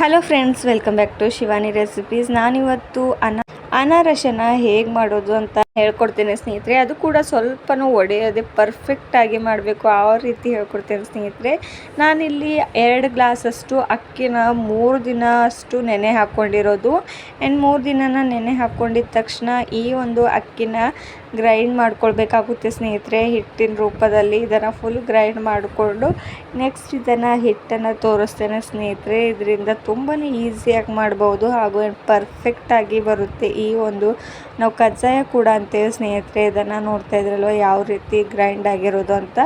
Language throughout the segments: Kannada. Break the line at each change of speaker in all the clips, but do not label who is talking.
Hello friends welcome back to Shivani recipes ನಾನಿವತ್ತು ಅನ ಅನಾರಸನ ಹೇಗೆ ಮಾಡೋದು ಅಂತ ಹೇಳ್ಕೊಡ್ತೇನೆ ಸ್ನೇಹಿತರೆ. ಅದು ಕೂಡ ಸ್ವಲ್ಪನೂ ಒಡೆಯದೆ ಪರ್ಫೆಕ್ಟಾಗಿ ಮಾಡಬೇಕು ಆ ರೀತಿ ಹೇಳ್ಕೊಡ್ತೇನೆ ಸ್ನೇಹಿತರೆ. ನಾನಿಲ್ಲಿ ಎರಡು ಗ್ಲಾಸಷ್ಟು ಅಕ್ಕಿನ ಮೂರು ದಿನ ಅಷ್ಟು ನೆನೆ ಹಾಕ್ಕೊಂಡಿರೋದು. ಆ್ಯಂಡ್ ಮೂರು ದಿನನ ನೆನೆ ಹಾಕ್ಕೊಂಡಿದ್ದ ತಕ್ಷಣ ಈ ಒಂದು ಅಕ್ಕಿನ ಗ್ರೈಂಡ್ ಮಾಡ್ಕೊಳ್ಬೇಕಾಗುತ್ತೆ ಸ್ನೇಹಿತರೆ. ಹಿಟ್ಟಿನ ರೂಪದಲ್ಲಿ ಇದನ್ನು ಫುಲ್ ಗ್ರೈಂಡ್ ಮಾಡಿಕೊಂಡು ನೆಕ್ಸ್ಟ್ ಇದನ್ನು ಹಿಟ್ಟನ್ನು ತೋರಿಸ್ತೇನೆ ಸ್ನೇಹಿತರೆ. ಇದರಿಂದ ತುಂಬಾ ಈಸಿಯಾಗಿ ಮಾಡ್ಬೋದು ಹಾಗೂ ಪರ್ಫೆಕ್ಟಾಗಿ ಬರುತ್ತೆ ಈ ಒಂದು. ನಾವು ಕಜ್ಜಾಯ ಕೂಡ ಅಂತೇವೆ ಸ್ನೇಹಿತರೆ, ಇದನ್ನು ನೋಡ್ತಾ ಇದ್ರಲ್ವ ಯಾವ ರೀತಿ ಗ್ರೈಂಡ್ ಆಗಿರೋದು ಅಂತ?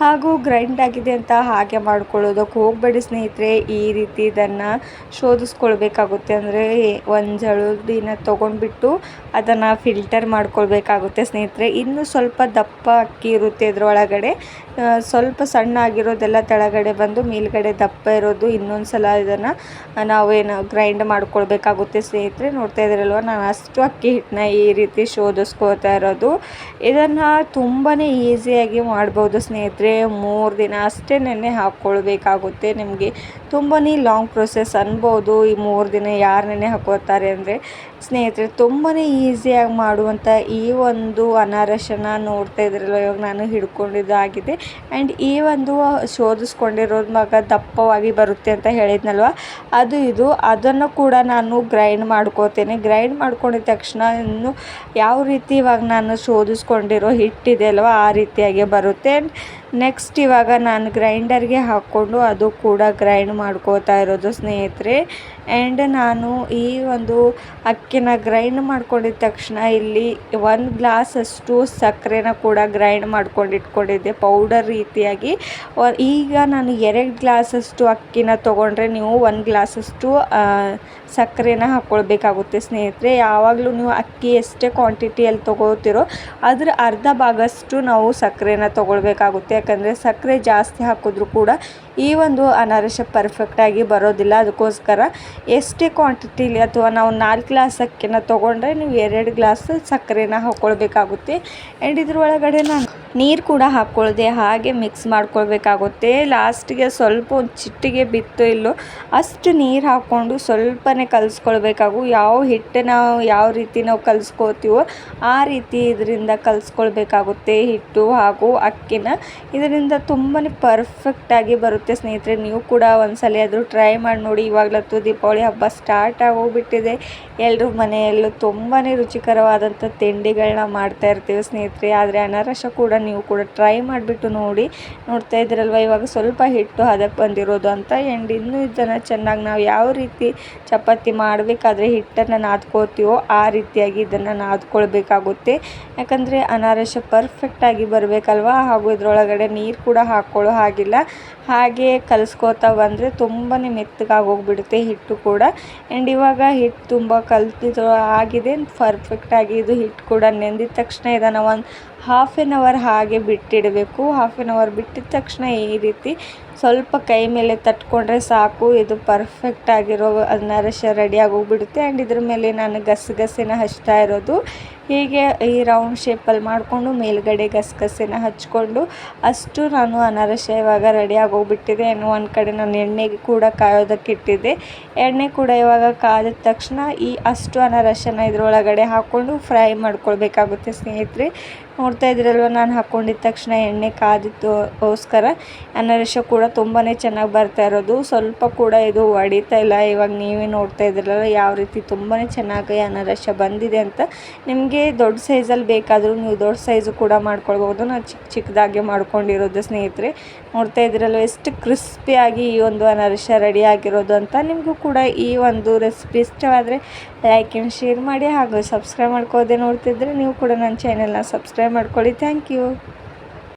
ಹಾಗೂ ಗ್ರೈಂಡ್ ಆಗಿದೆ ಅಂತ ಹಾಗೆ ಮಾಡ್ಕೊಳ್ಳೋದಕ್ಕೆ ಹೋಗಬೇಡಿ ಸ್ನೇಹಿತರೆ, ಈ ರೀತಿ ಇದನ್ನು ಶೋಧಿಸ್ಕೊಳ್ಬೇಕಾಗುತ್ತೆ. ಅಂದರೆ ಒಂದು ಜಳುದಿನ ತೊಗೊಂಡ್ಬಿಟ್ಟು ಅದನ್ನು ಫಿಲ್ಟರ್ ಮಾಡ್ಕೊಳ್ಬೇಕಾಗುತ್ತೆ ಸ್ನೇಹಿತರೆ. ಇನ್ನು ಸ್ವಲ್ಪ ದಪ್ಪ ಅಕ್ಕಿ ಇರುತ್ತೆ ಇದರೊಳಗಡೆ. ಸ್ವಲ್ಪ ಸಣ್ಣ ಆಗಿರೋದೆಲ್ಲ ಕೆಳಗಡೆ ಬಂದು ಮೇಲ್ಗಡೆ ದಪ್ಪ ಇರೋದು ಇನ್ನೊಂದು ಸಲ ಇದನ್ನು ನಾವೇನು ಗ್ರೈಂಡ್ ಮಾಡ್ಕೊಳ್ಬೇಕಾಗುತ್ತೆ ಸ್ನೇಹಿತರೆ. ನೋಡ್ತಾ ಇದ್ದೀರಲ್ವ ನಾನು ಅಷ್ಟು ಅಕ್ಕಿ ಹಿಟ್ಟನ್ನ ಈ ರೀತಿ ಶೋಧಿಸ್ಕೋತಾ ಇರೋದು. ಇದನ್ನು ತುಂಬಾ ಈಸಿಯಾಗಿ ಮಾಡ್ಬೋದು ಸ್ನೇಹಿತರೆ. ಮೂರು ದಿನ ಅಷ್ಟೇ ನೆನೆ ಹಾಕ್ಕೊಳ್ಬೇಕಾಗುತ್ತೆ ನಿಮಗೆ. ತುಂಬಾ ಲಾಂಗ್ ಪ್ರೊಸೆಸ್ ಅನ್ಬೋದು ಈ ಮೂರು ದಿನ ಯಾರು ನೆನೆ ಹಾಕೋತಾರೆ ಅಂದರೆ. ಸ್ನೇಹಿತರೆ ತುಂಬಾ ಈಸಿಯಾಗಿ ಮಾಡುವಂಥ ಈ ಒಂದು ಅನಾರಸನ ನೋಡ್ತಾ ಇದ್ರಲ್ಲ, ಇವಾಗ ನಾನು ಹಿಡ್ಕೊಂಡಿದ್ದಾಗಿದೆ. ಆ್ಯಂಡ್ ಈ ಒಂದು ಶೋಧಿಸ್ಕೊಂಡಿರೋದು ಮಗ ದಪ್ಪವಾಗಿ ಬರುತ್ತೆ ಅಂತ ಹೇಳಿದ್ನಲ್ವ? ಅದು ಇದು. ಅದನ್ನು ಕೂಡ ನಾನು ಗ್ರೈಂಡ್ ಮಾಡ್ಕೋತೇನೆ. ಗ್ರೈಂಡ್ ಮಾಡ್ಕೊಂಡಿದ ತಕ್ಷಣ ಇನ್ನು ಯಾವ ರೀತಿ ಇವಾಗ ನಾನು ಶೋಧಿಸ್ಕೊಂಡಿರೋ ಹಿಟ್ಟಿದೆ ಅಲ್ವ, ಆ ರೀತಿಯಾಗಿ ಬರುತ್ತೆ. ನೆಕ್ಸ್ಟ್ ಇವಾಗ ನಾನು ಗ್ರೈಂಡರ್ಗೆ ಹಾಕ್ಕೊಂಡು ಅದು ಕೂಡ ಗ್ರೈಂಡ್ ಮಾಡ್ಕೋತಾ ಇರೋದು ಸ್ನೇಹಿತರೆ. ಆ್ಯಂಡ್ ನಾನು ಈ ಒಂದು ಅಕ್ಕಿನ ಗ್ರೈಂಡ್ ಮಾಡ್ಕೊಂಡಿದ ತಕ್ಷಣ ಇಲ್ಲಿ ಒಂದು ಗ್ಲಾಸಷ್ಟು ಸಕ್ಕರೆನ ಕೂಡ ಗ್ರೈಂಡ್ ಮಾಡ್ಕೊಂಡು ಇಟ್ಕೊಂಡಿದ್ದೆ. ಪೌಡರ್ ರೀತಿಯಾಗಿ. ಈಗ ನಾನು ಎರಡು ಗ್ಲಾಸಷ್ಟು ಅಕ್ಕಿನ ತೊಗೊಂಡ್ರೆ ನೀವು ಒಂದು ಗ್ಲಾಸಷ್ಟು ಸಕ್ಕರೆನ ಹಾಕ್ಕೊಳ್ಬೇಕಾಗುತ್ತೆ ಸ್ನೇಹಿತರೆ. ಯಾವಾಗಲೂ ನೀವು ಅಕ್ಕಿ ಎಷ್ಟೇ ಕ್ವಾಂಟಿಟಿಯಲ್ಲಿ ತೊಗೋತಿರೋ, ಅದ್ರ ಅರ್ಧ ಭಾಗಷ್ಟು ನಾವು ಸಕ್ಕರೆನ ತೊಗೊಳ್ಬೇಕಾಗುತ್ತೆ. ಯಾಕಂದರೆ ಸಕ್ಕರೆ ಜಾಸ್ತಿ ಹಾಕಿದ್ರು ಕೂಡ ಈ ಒಂದು ಅನಾರಸ ಪರ್ಫೆಕ್ಟಾಗಿ ಬರೋದಿಲ್ಲ. ಅದಕ್ಕೋಸ್ಕರ ಎಷ್ಟೇ ಕ್ವಾಂಟಿಟಿಲಿ ಅಥವಾ ನಾವು ನಾಲ್ಕು ಗ್ಲಾಸ್ ಅಕ್ಕಿನ ತೊಗೊಂಡ್ರೆ ನೀವು ಎರಡು ಗ್ಲಾಸ್ ಸಕ್ಕರೆನ ಹಾಕ್ಕೊಳ್ಬೇಕಾಗುತ್ತೆ ಆ್ಯಂಡ್ ಇದ್ರೊಳಗಡೆ ನಾನು ನೀರು ಕೂಡ ಹಾಕ್ಕೊಳ್ಳದೆ ಹಾಗೆ ಮಿಕ್ಸ್ ಮಾಡ್ಕೊಳ್ಬೇಕಾಗುತ್ತೆ. ಲಾಸ್ಟಿಗೆ ಸ್ವಲ್ಪ ಒಂದು ಚಿಟ್ಟಿಗೆ ಬಿತ್ತು ಇಲ್ಲೋ, ಅಷ್ಟು ನೀರು ಹಾಕ್ಕೊಂಡು ಸ್ವಲ್ಪನೇ ಕಲಿಸ್ಕೊಳ್ಬೇಕಾಗು. ಯಾವ ಹಿಟ್ಟು ಯಾವ ರೀತಿ ನಾವು ಕಲಿಸ್ಕೋತೀವೋ ಆ ರೀತಿ ಇದರಿಂದ ಕಲಿಸ್ಕೊಳ್ಬೇಕಾಗುತ್ತೆ ಹಿಟ್ಟು ಹಾಗೂ ಅಕ್ಕಿನ. ಇದರಿಂದ ತುಂಬಾ ಪರ್ಫೆಕ್ಟಾಗಿ ಬರುತ್ತೆ ಸ್ನೇಹಿತರೆ. ನೀವು ಕೂಡ ಒಂದ್ಸಲ ಆದರೂ ಟ್ರೈ ಮಾಡಿ ನೋಡಿ. ಇವಾಗಲತ್ತು ದೀಪಾವಳಿ ಹಬ್ಬ ಸ್ಟಾರ್ಟ್ ಆಗೋಗ್ಬಿಟ್ಟಿದೆ. ಎಲ್ಲರೂ ಮನೆಯಲ್ಲೂ ತುಂಬಾ ರುಚಿಕರವಾದಂಥ ತಿಂಡಿಗಳನ್ನ ಮಾಡ್ತಾ ಇರ್ತೀವಿ ಸ್ನೇಹಿತರೆ. ಆದರೆ ಅನಾರಸ ಕೂಡ ನೀವು ಕೂಡ ಟ್ರೈ ಮಾಡಿಬಿಟ್ಟು ನೋಡಿ. ನೋಡ್ತಾ ಇದ್ದೀರಲ್ವ, ಇವಾಗ ಸ್ವಲ್ಪ ಹಿಟ್ಟು ಹದಕ್ಕೆ ಬಂದಿರೋದು ಅಂತ. ಆ್ಯಂಡ್ ಇನ್ನೂ ಇದನ್ನು ಚೆನ್ನಾಗಿ ನಾವು ಯಾವ ರೀತಿ ಚಪಾತಿ ಮಾಡಬೇಕಾದ್ರೆ ಹಿಟ್ಟನ್ನು ನಾದ್ಕೋತೀವೋ ಆ ರೀತಿಯಾಗಿ ಇದನ್ನು ನಾದ್ಕೊಳ್ಬೇಕಾಗುತ್ತೆ. ಯಾಕಂದರೆ ಅನಾರಸ ಪರ್ಫೆಕ್ಟಾಗಿ ಬರಬೇಕಲ್ವ? ಹಾಗೂ ಇದರೊಳಗಡೆ ನೀರು ಕೂಡ ಹಾಕ್ಕೊಳ್ಳೋ ಹಾಗಿಲ್ಲ. ಹಾಗೆ ಕಲಿಸ್ಕೋತಾ ಬಂದರೆ ತುಂಬಾ ಮೆತ್ತಗಾಗಿ ಹೋಗ್ಬಿಡುತ್ತೆ ಹಿಟ್ಟು ಕೂಡ. ಆ್ಯಂಡ್ ಇವಾಗ ಹಿಟ್ಟು ತುಂಬ ಕಲ್ತಿದ್ರು ಆಗಿದೆ. ಪರ್ಫೆಕ್ಟಾಗಿ ಇದು ಹಿಟ್ಟು ಕೂಡ ನೆಂದಿದ ತಕ್ಷಣ ಇದನ್ನು ಒಂದು ಹಾಫ್ ಆನ್ ಅವರ್ ಹಾಗೆ ಬಿಟ್ಟಿಡಬೇಕು. ಹಾಫ್ ಆನ್ ಅವರ್ ಬಿಟ್ಟಿದ ತಕ್ಷಣ ಈ ರೀತಿ ಸ್ವಲ್ಪ ಕೈ ಮೇಲೆ ತಟ್ಕೊಂಡ್ರೆ ಸಾಕು. ಇದು ಪರ್ಫೆಕ್ಟ್ ಆಗಿರೋ ನರಶ ರೆಡಿ ಹೋಗ್ಬಿಡುತ್ತೆ ಆ್ಯಂಡ್ ಇದ್ರ ಮೇಲೆ ನಾನು ಗಸಗಸೆನ ಹಚ್ತಾ ಇರೋದು. ಹೀಗೆ ಈ ರೌಂಡ್ ಶೇಪಲ್ಲಿ ಮಾಡಿಕೊಂಡು ಮೇಲ್ಗಡೆ ಗಸಗಸೆನ ಹಚ್ಕೊಂಡು ಅಷ್ಟು ನಾನು ಅನಾರಸ ಇವಾಗ ರೆಡಿ ಹೋಗ್ಬಿಟ್ಟಿದೆ ಏನು ಒಂದು ಕಡೆ ನಾನು ಎಣ್ಣೆಗೆ ಕೂಡ ಕಾಯೋದಕ್ಕೆ ಇಟ್ಟಿದ್ದೆ ಎಣ್ಣೆ ಕೂಡ ಇವಾಗ ಕಾದ ತಕ್ಷಣ ಈ ಅಷ್ಟು ಅನಾರಸನ ಇದ್ರೊಳಗಡೆ ಹಾಕ್ಕೊಂಡು ಫ್ರೈ ಮಾಡ್ಕೊಳ್ಬೇಕಾಗುತ್ತೆ ಸ್ನೇಹಿತರೆ. ನೋಡ್ತಾ ಇದ್ರಲ್ವ? ನಾನು ಹಾಕ್ಕೊಂಡಿದ್ದ ತಕ್ಷಣ ಎಣ್ಣೆ ಕಾದಿದ್ದೋಸ್ಕರ ಅನಾರಸ ಕೂಡ ತುಂಬಾ ಚೆನ್ನಾಗಿ ಬರ್ತಾ ಇರೋದು. ಸ್ವಲ್ಪ ಕೂಡ ಇದು ಹೊಡಿತಾ ಇಲ್ಲ. ಇವಾಗ ನೀವೇ ನೋಡ್ತಾ ಇದ್ದೀರಲ್ಲ ಯಾವ ರೀತಿ ತುಂಬಾ ಚೆನ್ನಾಗಿ ಅನಾರಸ ಬಂದಿದೆ ಅಂತ. ನಿಮಗೆ ದೊಡ್ಡ ಸೈಜಲ್ಲಿ ಬೇಕಾದರೂ ನೀವು ದೊಡ್ಡ ಸೈಜು ಕೂಡ ಮಾಡ್ಕೊಳ್ಬೋದು ನಾನು ಚಿಕ್ಕ ಚಿಕ್ಕದಾಗಿ ಮಾಡ್ಕೊಂಡಿರೋದು ಸ್ನೇಹಿತರೆ. ನೋಡ್ತಾ ಇದ್ರಲ್ಲ ಎಷ್ಟು ಕ್ರಿಸ್ಪಿಯಾಗಿ ಈ ಒಂದು ಅನಾರಸ ರೆಡಿ ಆಗಿರೋದು ಅಂತ. ನಿಮಗೂ ಕೂಡ ಈ ಒಂದು ರೆಸಿಪಿ ಇಷ್ಟವಾದರೆ ಲೈಕ್ ಆ್ಯಂಡ್ ಶೇರ್ ಮಾಡಿ. ಹಾಗೂ ಸಬ್ಸ್ಕ್ರೈಬ್ ಮಾಡ್ಕೋದೆ ನೋಡ್ತಿದ್ರೆ ನೀವು ಕೂಡ ನನ್ನ ಚಾನೆಲ್ನ ಸಬ್ಸ್ಕ್ರೈಬ್ ಮಾಡ್ಕೊಳ್ಳಿ. Thank you